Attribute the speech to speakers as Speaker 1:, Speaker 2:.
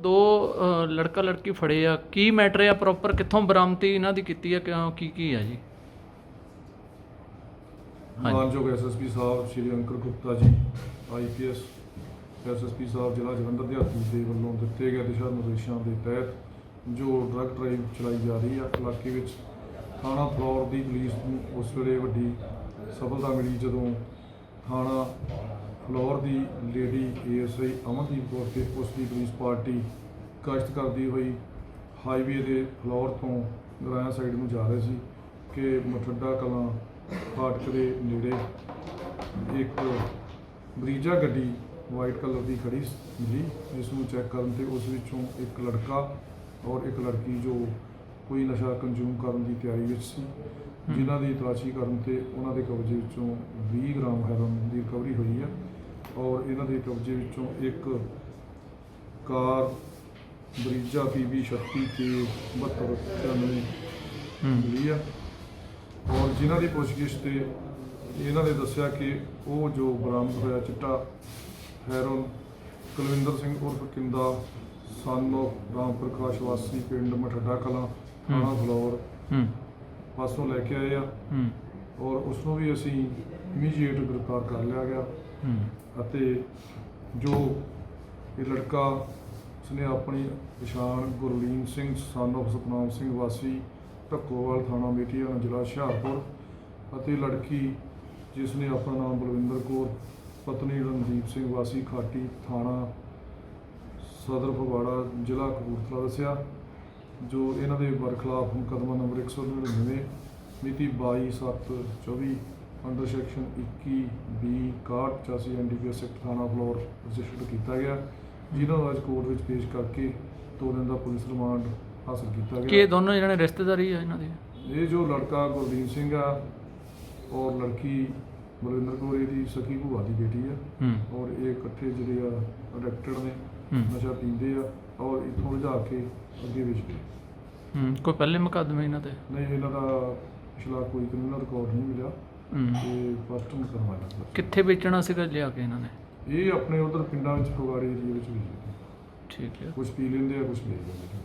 Speaker 1: ਦੋ ਲੜਕਾ ਲੜਕੀ ਫੜੇ ਆ। ਕੀ ਮੈਟਰ ਆ ਪ੍ਰੋਪਰ ਕਿੱਥੋਂ ਬਰਾਮਦੀ ਇਹਨਾਂ ਦੀ ਕੀਤੀ ਆ? ਕਿਉਂ ਕੀ ਕੀ ਆ ਜੀ? ਹਾਂਜੀ।
Speaker 2: ਮਾਨਯੋਗ ਐਸਐਸਪੀ ਸਾਹਿਬ ਸ਼੍ਰੀ ਅੰਕਰ ਗੁਪਤਾ ਜੀ ਆਈਪੀਐਸ ਐਸਐਸਪੀ ਸਾਹਿਬ ਜ਼ਿਲ੍ਹਾ ਜਲੰਧਰ ਦੇ ਦੇ ਵੱਲੋਂ ਦਿੱਤੇ ਗਏ ਦਿਸ਼ਾ ਨਿਰਦੇਸ਼ਾਂ ਦੇ ਤਹਿਤ ਜੋ ਡਰੱਗ ਡਰਾਈਵ ਚਲਾਈ ਜਾ ਰਹੀ ਹੈ ਇਲਾਕੇ ਵਿੱਚ ਥਾਣਾ ਫਲੋਰ ਦੀ ਪੁਲਿਸ ਨੂੰ ਉਸ ਵੇਲੇ ਵੱਡੀ ਸਫਲਤਾ ਮਿਲੀ ਜਦੋਂ ਥਾਣਾ ਫਲੋਰ ਦੀ ਲੇਡੀ ਏਐਸਆਈ ਅਮਨਦੀਪ ਕੌਰ ਤੇ ਉਸ ਦੀ ਪੁਲਿਸ ਪਾਰਟੀ ਗਸ਼ਤ ਕਰਦੀ ਹੋਈ ਹਾਈਵੇ ਦੇ ਫਲੋਰ ਤੋਂ ਗਰਾਇਆ ਸਾਈਡ ਨੂੰ ਜਾ ਰਹੇ ਸੀ ਕਿ ਮਠੱਡਾ ਕਲਾਂ ਫਾਟਕ ਦੇ ਨੇੜੇ ਇੱਕ ਬਰੀਜਾ ਗੱਡੀ ਵਾਈਟ ਕਲਰ ਦੀ ਖੜੀ ਸ- ਮਿਲੀ, ਜਿਸ ਨੂੰ ਚੈੱਕ ਕਰਨ ਤੇ ਉਸ ਵਿੱਚੋਂ ਇੱਕ ਲੜਕਾ ਔਰ ਇੱਕ ਲੜਕੀ ਜੋ ਕੋਈ ਨਸ਼ਾ ਕੰਜ਼ੂਮ ਕਰਨ ਦੀ ਤਿਆਰੀ ਵਿੱਚ ਸੀ, ਜਿਨ੍ਹਾਂ ਦੀ ਤਲਾਸ਼ੀ ਕਰਨ ਤੇ ਉਹਨਾਂ ਦੇ ਕਬਜ਼ੇ ਵਿੱਚੋਂ 20 ਗ੍ਰਾਮ ਹੈਰੋਇਨ ਦੀ ਰਿਕਵਰੀ ਹੋਈ ਹੈ। ਔਰ ਇਹਨਾਂ ਦੇ ਕਬਜ਼ੇ ਵਿੱਚੋਂ ਇੱਕ ਕਾਰ ਬਰੀਜਾ ਪੀਬੀ 36 ਕੇ 72
Speaker 1: ਹੂੰ।
Speaker 2: ਮਿਲੀ ਆ। ਔਰ ਜਿਨ੍ਹਾਂ ਦੀ ਪੁੱਛਗਿੱਛ ਤੇ ਇਹਨਾਂ ਨੇ ਦੱਸਿਆ ਕਿ ਉਹ ਜੋ ਬਰਾਮਦ ਹੋਇਆ ਚਿੱਟਾ ਹੈਰੋਨ ਕੁਲਵਿੰਦਰ ਸਿੰਘ ਉਰਫ ਕਿੰਦਾ ਸਨ of ਰਾਮ ਪ੍ਰਕਾਸ਼ ਵਾਸੀ ਪਿੰਡ ਮਠੱਡਾ ਕਲਾਂ ਥਾਣਾ ਫਲੋਰ
Speaker 1: ਹੂੰ।
Speaker 2: ਪਾਸੋਂ ਲੈ ਕੇ ਆਏ ਆ।
Speaker 1: ਹੂੰ।
Speaker 2: ਔਰ ਉਸ ਨੂੰ ਵੀ ਅਸੀਂ ਇਮੀਡੀਏਟ ਗ੍ਰਿਫਤਾਰ ਕਰ ਲਿਆ ਗਿਆ। ਅਤੇ ਜੋ ਇਹ ਲੜਕਾ ਉਸਨੇ ਆਪਣੀ ਪਛਾਣ ਗੁਰਲੀਨ ਸਿੰਘ ਸਨ of ਸਤਨਾਮ ਸਿੰਘ ਵਾਸੀ ਢੱਕੋਵਾਲ ਥਾਣਾ ਮੇਟੀਆ ਜ਼ਿਲ੍ਹਾ ਹੁਸ਼ਿਆਰਪੁਰ ਅਤੇ ਲੜਕੀ ਜਿਸ ਨੇ ਆਪਣਾ ਨਾਮ ਬਲਵਿੰਦਰ ਕੌਰ ਪਤਨੀ ਰਣਦੀਪ ਸਿੰਘ ਵਾਸੀ ਖਾਟੀ ਥਾਣਾ ਸਦਰ ਫਗਵਾੜਾ ਜ਼ਿਲ੍ਹਾ ਕਪੂਰਥਲਾ ਦੱਸਿਆ। ਜੋ ਇਹਨਾਂ ਦੇ ਬਰਖਲਾਫ ਮੁਕੱਦਮਾ ਨੰਬਰ 199 ਮਿਤੀ 22/7/24 under section 21 B 61 NDPS act ਥਾਣਾ ਫਲੋਰ ਰਜਿਸਟਰਡ ਕੀਤਾ ਗਿਆ। ਜਿਨ੍ਹਾਂ ਨੂੰ ਅੱਜ ਕੋਰਟ ਵਿੱਚ ਪੇਸ਼ ਕਰਕੇ ਦੋ ਦਿਨ ਦਾ ਪੁਲਿਸ ਰਿਮਾਂਡ ਹਾਸਲ ਕੀਤਾ
Speaker 1: ਕੀ ਇਹ
Speaker 2: ਗਿਆ
Speaker 1: ਦੋਨੋਂ ਜਿਹੜੇ ਰਿਸ਼ਤੇਦਾਰੀ ਆ ਇਹਨਾਂ ਦੀ?
Speaker 2: ਇਹ ਜੋ ਲੜਕਾ ਗੁਰਦੀਪ ਸਿੰਘ ਆ ਔਰ ਲੜਕੀ ਬਲਵਿੰਦਰ ਕੌਰ ਇਹਦੀ ਸਕੀ ਭੂਆ ਦੀ ਬੇਟੀ ਆ।
Speaker 1: ਹੂੰ।
Speaker 2: ਔਰ ਇਹ ਇਕੱਠੇ ਜਿਹੜੇ ਆ ਅਡਿਕਟਡ ਨੇ
Speaker 1: ਹੂੰ।
Speaker 2: ਨਸ਼ਾ ਪੀਂਦੇ ਆ ਔਰ ਇੱਥੋਂ ਲਿਜਾ ਕੇ ਅੱਗੇ ਵੇਚਦੇ
Speaker 1: ਹੂੰ ਕੋਈ ਪਹਿਲੇ ਮੁਕੱਦਮੇ ਇਹਨਾਂ ਤੇ?
Speaker 2: ਨਹੀਂ ਇਹਨਾਂ ਦਾ ਪਿਛਲਾ ਕੋਈ ਕ੍ਰਿਮੀਨਲ ਰਿਕਾਰਡ ਨਹੀਂ ਮਿਲਿਆ।
Speaker 1: ਹੂੰ।
Speaker 2: ਤੇ ਫਸਟ ਨੂੰ ਕਰਵਾਇਆ ਗਿਆ।
Speaker 1: ਕਿੱਥੇ ਵੇਚਣਾ ਸੀਗਾ ਲਿਆ ਕੇ ਇਹਨਾਂ ਨੇ?
Speaker 2: ਇਹ ਆਪਣੇ ਉਧਰ ਪਿੰਡਾਂ ਵਿੱਚ ਫਗਵਾੜੇ ਏਰੀਆ ਵਿੱਚ ਵੇਚਦੇ
Speaker 1: ਠੀਕ ਹੈ।
Speaker 2: ਕੁਝ ਪੀ ਲੈਂਦੇ ਆ ਕੁਝ ਵੇਚ ਦਿੰਦੇ ਨੇ।